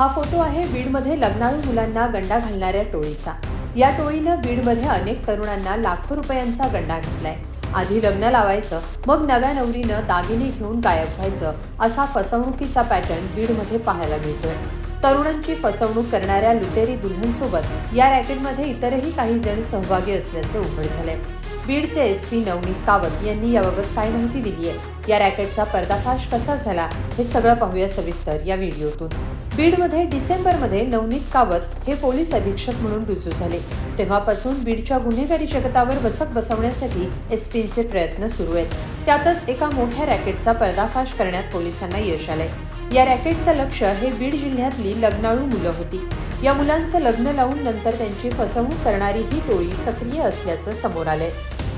हा फोटो आहे बीडमध्ये लग्नाळू मुलांना गंडा घालणाऱ्या टोळीचा. या टोळीनं बीडमध्ये अनेक तरुणांना लाखो रुपयांचा गंडा घातलाय. आधी लग्न लावायचं मग नव्या नवरीनं दागिने घेऊन गायब व्हायचं असा फसवणुकीचा पॅटर्न बीडमध्ये पाहायला मिळतोय. तरुणांची फसवणूक करणाऱ्या लुटेरी दुल्हनसोबत या रॅकेटमध्ये इतरही काही जण सहभागी असल्याचं उघड झालंय. बीडचे एस पी नवनीत कावत यांनी याबाबत काय माहिती दिली आहे? या रॅकेटचा पर्दाफाश कसा झाला? हे सगळं पाहूया सविस्तर या व्हिडिओतून. बीडमध्ये डिसेंबरमध्ये नवनीत कावत हे पोलीस अधीक्षक म्हणून रुजू झाले. तेव्हापासून बीडच्या गुन्हेगारी जगतावर वचक बसवण्यासाठी एस पीचे प्रयत्न सुरू आहेत. त्यातच एका मोठ्या रॅकेटचा पर्दाफाश करण्यात पोलिसांना यश आलंय. या रॅकेटचं लक्ष हे बीड जिल्ह्यातली लग्नाळू मुलं होती. या मुलांचं लग्न लावून नंतर त्यांची फसवणूक करणारी ही टोळी सक्रिय असल्याचं समोर आलंय.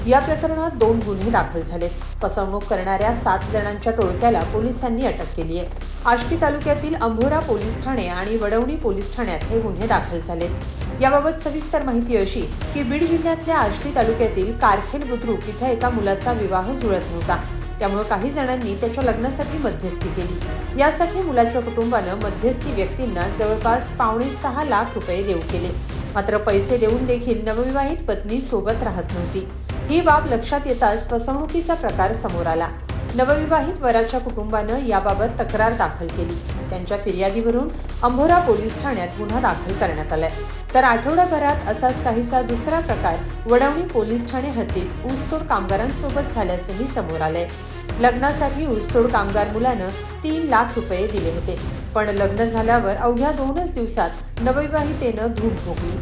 या प्रकरणात दोन गुन्हे दाखल झालेत. फसवणूक करणाऱ्या सात जणांच्या टोळक्याला पोलिसांनी अटक केली आहे. आष्टी तालुक्यातील अंभोरा पोलीस ठाणे आणि वडवणी पोलीस ठाण्यात हे गुन्हे दाखल झालेत. याबाबत सविस्तर माहिती अशी की बीड जिल्ह्यातल्या आष्टी तालुक्यातील कारखेल बुद्रुक इथं एका मुलाचा विवाह जुळत नव्हता. त्यामुळे काही जणांनी त्याच्या लग्नासाठी मध्यस्थी केली. यासाठी मुलाच्या कुटुंबानं मध्यस्थी व्यक्तींना जवळपास पावणे सहा लाख रुपये देऊ केले. मात्र पैसे देऊन देखील नवविवाहित पत्नी सोबत राहत नव्हती. ही बाब लक्षात येताच फसवणुकीचा प्रकार समोर आला. नवविवाहित वराच्या कुटुंबानं याबाबत तक्रार दाखल केली. त्यांच्या फिर्यादीवरून अंभोरा पोलीस ठाण्यात गुन्हा दाखल करण्यात आलाय. तर आठवडाभरात असाच काहीसा दुसरा प्रकार वडवणी पोलीस ठाणे हद्दीत ऊसतोड कामगारांसोबत झाल्याचंही समोर आलंय. लग्नासाठी ऊसतोड कामगार मुलानं तीन लाख रुपये दिले होते. पण लग्न झाल्यावर अवघ्या दोनच दिवसात नवविवाहितेनं धूप भोगली.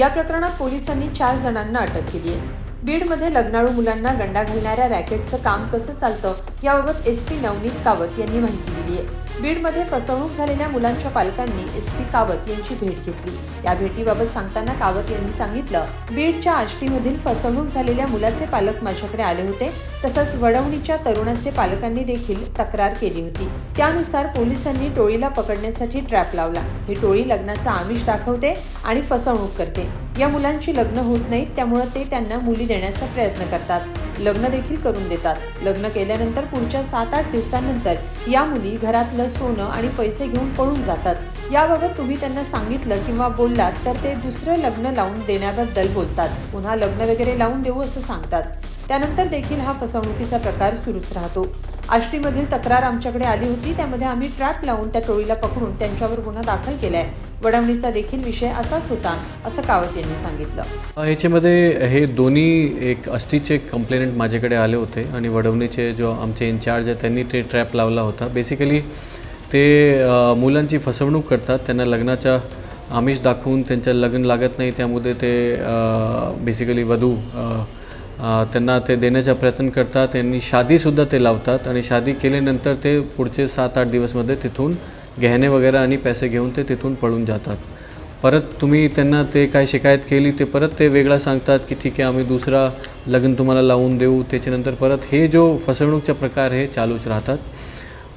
या प्रकरणात पोलिसांनी चार जणांना अटक केली आहे बीडमध्ये लग्नाळू मुलांना गंडा घालणाऱ्या रॅकेटचं काम कसं चालतं याबाबत एस पी नवनीत कावत यांनी माहिती दिली आहे. बीडमध्ये फसवणूक झालेल्या मुलांच्या पालकांनी एस पी कावत यांची भेट घेतली. त्या भेटीबाबत सांगताना कावत यांनी सांगितलं बीडच्या आष्टीमधील फसवणूक झालेल्या मुलाचे पालक माझ्याकडे आले होते तसंच वडवणीच्या तरुणाचे पालकांनी देखील तक्रार केली होती. त्यानुसार पोलिसांनी टोळीला पकडण्यासाठी ट्रॅप लावला. ही टोळी लग्नाचा आमिष दाखवते आणि फसवणूक करते. या मुलांची लग्न होत नाहीत त्यामुळं ते त्यांना मुली देण्याचा प्रयत्न करतात. लग्न देखील करून देतात. लग्न केल्यानंतर पुढच्या सात आठ दिवसांनंतर या मुली घरातलं सोनं आणि पैसे घेऊन पळून जातात. याबाबत तुम्ही त्यांना सांगितलं किंवा बोललात तर ते दुसरं लग्न लावून देण्याबद्दल बोलतात. पुन्हा लग्न वगैरे लावून देऊ असं सांगतात. त्यानंतर देखील हा फसवणुकीचा प्रकार सुरूच राहतो. आष्टीमधील तक्रार आमच्याकडे आली होती त्यामध्ये आम्ही ट्रॅप लावून त्या टोळीला पकडून त्यांच्यावर गुन्हा दाखल केलाय. वडवणीचा देखील विषय असाच होता असं कावत यांनी सांगितलं. ह्याच्यामध्ये हे दोन्ही एक अष्टीचे कंप्लेनंट माझ्याकडे आले होते आणि वडवणीचे जो आमचे इन्चार्ज आहे त्यांनी ते ट्रॅप लावला होता. बेसिकली ते मुलांची फसवणूक करतात त्यांना लग्नाचा आमिष दाखवून त्यांचं लग्न लागत नाही त्यामध्ये ते बेसिकली वधू त्यांना ते देण्याचा प्रयत्न करतात. त्यांनी शादीसुद्धा ते लावतात आणि शादी केल्यानंतर ते पुढचे सात आठ दिवसमध्ये तिथून गहने वगैरे आणि पैसे घेऊन ते तिथून पळून जातात. परत तुम्ही त्यांना ते काय शिकायत केली ते परत ते वेगळा सांगतात की ठीक आहे आम्ही दुसरा लग्न तुम्हाला लावून देऊ. त्याच्यानंतर परत हे जो फसवणूकचा प्रकार हे चालूच राहतात.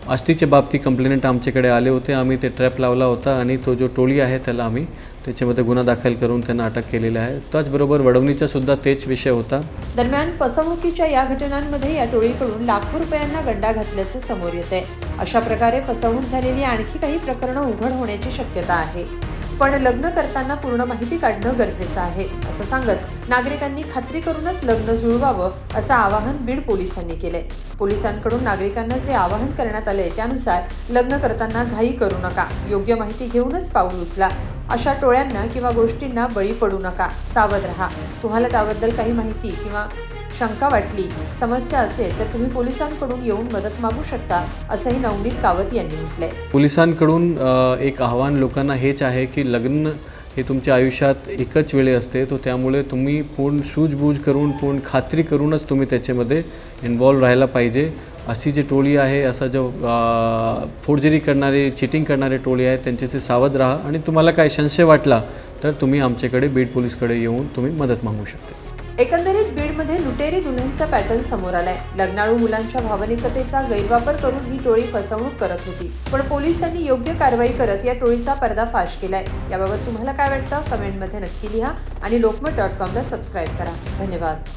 आष्टीच्या बाबतीत कंप्लेंट आमच्याकडे आले होते. आम्ही ते ट्रॅप लावला होता आणि तो जो टोळी आहे त्याला आम्ही त्याच्यामध्ये गुन्हा दाखल करून त्यांना अटक केलेली आहे. त्याचबरोबर वडवणीचा सुद्धा तेच विषय होता. दरम्यान फसवणुकीच्या या घटनांमध्ये या टोळीकडून लाखो रुपयांना गंडा घातल्याचं समोर येत आहे अशा प्रकारे फसवणूक झालेली आणखी काही प्रकरणं उघड होण्याची शक्यता आहे. पण लग्न करताना पूर्ण माहिती काढणं गरजेचं आहे असं सांगत नागरिकांनी खात्री करूनच लग्न जुळवावं असं आवाहन बीड पोलिसांनी केलंय. पोलिसांकडून नागरिकांना जे आवाहन करण्यात आलंय त्यानुसार लग्न करताना घाई करू नका योग्य माहिती घेऊनच पाऊल उचला. अशा टोळ्यांना किंवा गोष्टींना बळी पडू नका सावध राहा. तुम्हाला त्याबद्दल काही माहिती किंवा शंका वाटली. समस्या असेल तर तुम्ही पोलिसांकडून येऊन मदत मागू शकता असंही नवनीत कावत यांनी म्हटलंय. पोलिसांकडून एक आव्हान लोकांना हेच आहे की लग्न हे तुमच्या आयुष्यात एकच वेळे असते तो त्यामुळे तुम्ही पूर्ण सूझबूझ करून पूर्ण खात्री करूनच तुम्ही त्याच्यामध्ये इन्वॉल्व राहायला पाहिजे. अशी जी टोळी आहे असा जो फोर्जरी करणारे चिटिंग करणारे टोळी आहे त्यांच्याचे सावध राहा आणि तुम्हाला काय संशय वाटला तर तुम्ही आमच्याकडे बीड पोलीसकडे येऊन तुम्ही मदत मागू शकता. एकंदरीत बीडमध्ये लुटेरी दुल्हनचा पॅटर्न समोर आलाय. लग्नाळू मुलांच्या भावनिकतेचा गैरवापर करून ही टोळी फसवणूक करत होती. पण पोलिसांनी योग्य कारवाई करत या टोळीचा पर्दाफाश केलाय. याबाबत तुम्हाला काय वाटतं? कमेंटमध्ये नक्की लिहा आणि लोकमत डॉट कॉमला सबस्क्राईब करा. धन्यवाद.